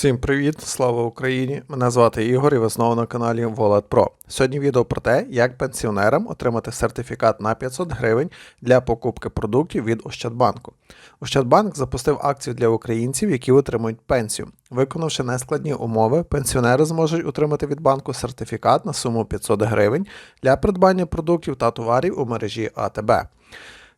Всім привіт, слава Україні! Мене звати Ігор і ви знову на каналі Wallet Pro. Сьогодні відео про те, як пенсіонерам отримати сертифікат на 500 гривень для покупки продуктів від Ощадбанку. Ощадбанк запустив акцію для українців, які отримують пенсію. Виконавши нескладні умови, пенсіонери зможуть отримати від банку сертифікат на суму 500 гривень для придбання продуктів та товарів у мережі АТБ.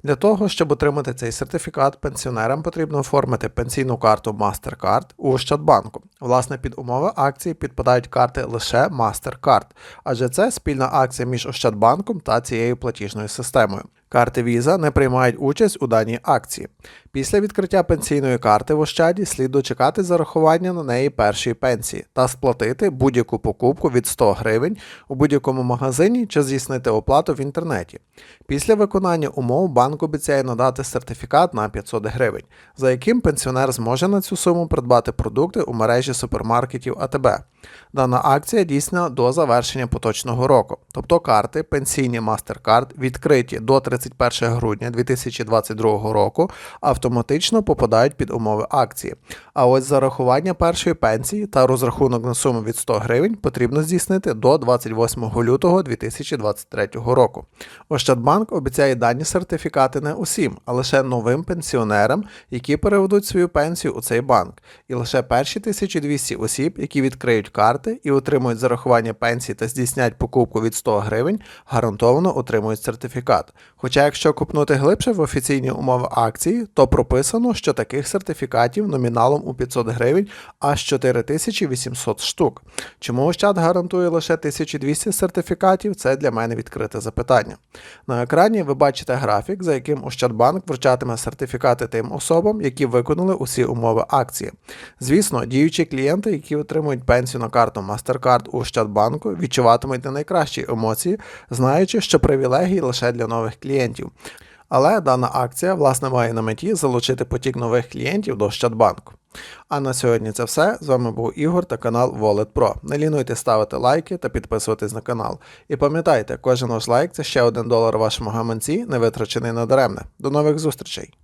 Для того, щоб отримати цей сертифікат, пенсіонерам потрібно оформити пенсійну карту MasterCard у Ощадбанку. Власне, під умови акції підпадають карти лише MasterCard, адже це спільна акція між Ощадбанком та цією платіжною системою. Карти Visa не приймають участь у даній акції. Після відкриття пенсійної карти в Ощаді слід дочекати зарахування на неї першої пенсії та сплатити будь-яку покупку від 100 гривень у будь-якому магазині чи здійснити оплату в інтернеті. Після виконання умов банк обіцяє надати сертифікат на 500 гривень, за яким пенсіонер зможе на цю суму придбати продукти у мережі супермаркетів АТБ. Дана акція дійсна до завершення поточного року, тобто карти пенсійні MasterCard відкриті до 31 грудня 2022 року автоматично попадають під умови акції. А ось зарахування першої пенсії та розрахунок на суму від 100 гривень потрібно здійснити до 28 лютого 2023 року. Ощадбанк обіцяє дані сертифікати не усім, а лише новим пенсіонерам, які переведуть свою пенсію у цей банк, і лише перші 1200 осіб, які відкриють карти і отримують зарахування пенсії та здійснять покупку від 100 гривень, гарантовано отримують сертифікат. Хоча, якщо купнути глибше в офіційні умови акції, то прописано, що таких сертифікатів номіналом у 500 гривень аж 4800 штук. Чому Ощад гарантує лише 1200 сертифікатів? Це для мене відкрите запитання. На екрані ви бачите графік, за яким Ощадбанк вручатиме сертифікати тим особам, які виконали усі умови акції. Звісно, діючі клієнти, які отримують пенсію на карту MasterCard у Ощадбанку, відчуватимуть не найкращі емоції, знаючи, що привілегії лише для нових клієнтів. Але дана акція власне має на меті залучити потік нових клієнтів до Ощадбанку. А на сьогодні це все. З вами був Ігор та канал Wallet Pro. Не лінуйте ставити лайки та підписуватись на канал. І пам'ятайте, кожен ваш лайк це ще один долар вашому гаманці, не витрачений надаремне. До нових зустрічей!